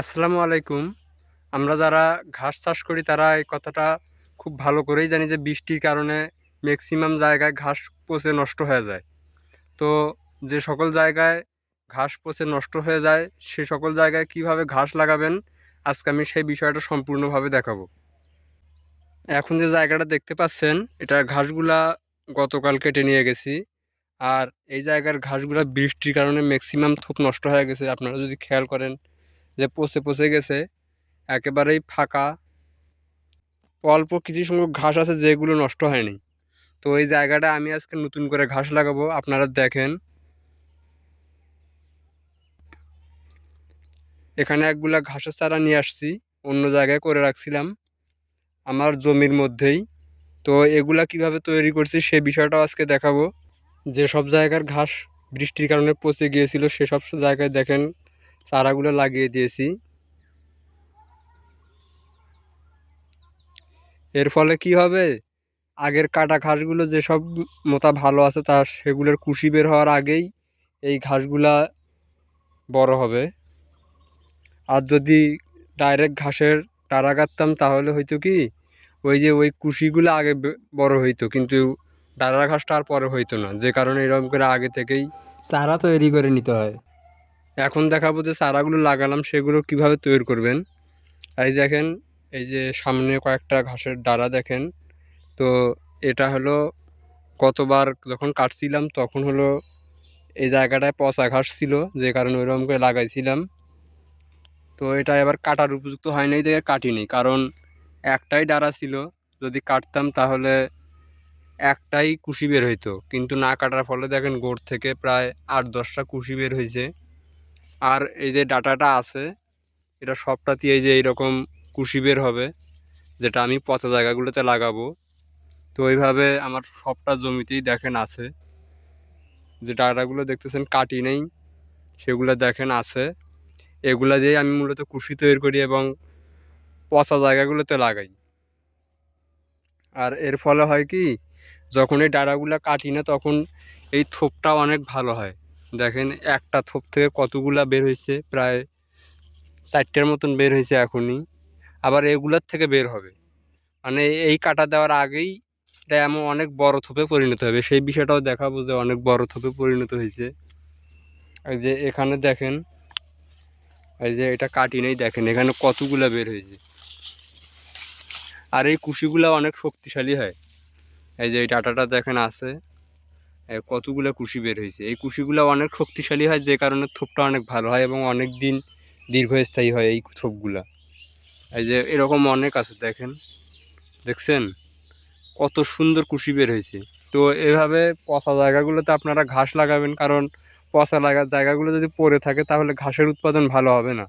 আসসালামু আলাইকুম। আমরা যারা ঘাস চাষ করি, তারা এই কথাটা খুব ভালো করেই জানি যে বৃষ্টির কারণে ম্যাক্সিমাম জায়গায় ঘাস পচে নষ্ট হয়ে যায়। তো যে সকল জায়গায় ঘাস পচে নষ্ট হয়ে যায়, সে সকল জায়গায় কীভাবে ঘাস লাগাবেন, আজকে আমি সেই বিষয়টা সম্পূর্ণভাবে দেখাবো। এখন যে জায়গাটা দেখতে পাচ্ছেন এটা ঘাসগুলা গতকাল কেটে নিয়ে গেছি। আর এই জায়গার ঘাসগুলা বৃষ্টির কারণে ম্যাক্সিমাম থোপ নষ্ট হয়ে গেছে। আপনারা যদি খেয়াল করেন যে পচে পচে গেছে, একেবারেই ফাঁকা। অল্প কিছু সংখ্যক ঘাস আছে যেগুলো নষ্ট হয়নি। তো এই জায়গাটা আমি আজকে নতুন করে ঘাস লাগাবো, আপনারা দেখেন। এখানে একগুলা ঘাসের চারা নিয়ে আসছি, অন্য জায়গায় করে রাখছিলাম আমার জমির মধ্যেই। তো এগুলা কীভাবে তৈরি করছি সে বিষয়টাও আজকে দেখাবো। যে সব জায়গার ঘাস বৃষ্টির কারণে পচে গিয়েছিল, সেসব জায়গায় দেখেন চারাগুলো লাগিয়ে দিয়েছি। এর ফলে কি হবে? আগের কাটা ঘাসগুলো যেসব মোতা ভালো আছে, তা সেগুলোর কুশি বের হওয়ার আগেই এই ঘাসগুলা বড় হবে। আর যদি ডাইরেক্ট ঘাসের টারা কাটতাম, তাহলে হয়তো কি? ওই যে ওই কুশিগুলো আগে বড় হইতো, কিন্তু ডারা ঘাসটা আর পরে হইতো না। যে কারণে এরকম করে আগে থেকেই চারা তৈরি করে নিতে হয়। এখন দেখাবো যে চারাগুলো লাগালাম, সেগুলো কীভাবে তৈরি করবেন। এই দেখেন, এই যে সামনে কয়েকটা ঘাসের ডারা দেখেন। তো এটা হলো গতবার যখন কাটছিলাম, তখন হলো এই জায়গাটায় পচা ঘাস ছিল, যে কারণে ওইরকম করে লাগাইছিলাম। তো এটা এবার কাটার উপযুক্ত হয় নাই, দেখে কাটিনি কারণ একটাই ডারা ছিল, যদি কাটতাম তাহলে একটাই কুশি বের হইতো। কিন্তু না কাটার ফলে দেখেন গোড় থেকে প্রায় আট দশটা কুশি বের হয়েছে আর এই যে ডাটাটা আছে, এটা সবটাতে এই যে এইরকম কুশি বের হবে, যেটা আমি পচা জায়গাগুলোতে লাগাবো। তো ওইভাবে আমার সবটা জমিতেই দেখেন আছে। যে ডাটাগুলো দেখতেছেন কাটি নেই, সেগুলো দেখেন আছে। এগুলা দিয়েই আমি মূলত কুশি তৈরি করি এবং পচা জায়গাগুলোতে লাগাই। আর এর ফলে হয় কি, যখন এই ডাটাগুলো কাটি না, তখন এই থোপটা অনেক ভালো হয়। দেখেন, একটা থোপ থেকে কতগুলা বের হয়েছে? প্রায় চারটের মতন বের হয়েছে এখনই। আবার এগুলোর থেকে বের হবে। মানে এই কাটা দেওয়ার আগেই এটা এমন অনেক বড় থোপে পরিণত হবে। সেই বিষয়টাও দেখাবো যে অনেক বড় থোপে পরিণত হয়েছে। এই যে এখানে দেখেন, এই যে এটা কাটি নেই, দেখেন এখানে কতগুলা বের হয়েছে। আর এই কুশিগুলা অনেক শক্তিশালী হয়। এই যে এই ডাটাটা দেখেন আছে। কতগুলা কুশি বের হয়েছে এই কুশিগুলা অনেক শক্তিশালী হয়, যে কারণে থোপটা অনেক ভালো হয় এবং অনেক দিন দীর্ঘস্থায়ী হয় এই থোপগুলা। এই যে এরকম অনেক আছে, দেখেন। দেখছেন? কত সুন্দর কুশি বের হয়েছে তো এভাবে পচা জায়গাগুলোতে আপনারা ঘাস লাগাবেন, কারণ পচা লাগা জায়গাগুলো যদি পড়ে থাকে, তাহলে ঘাসের উৎপাদন ভালো হবে না।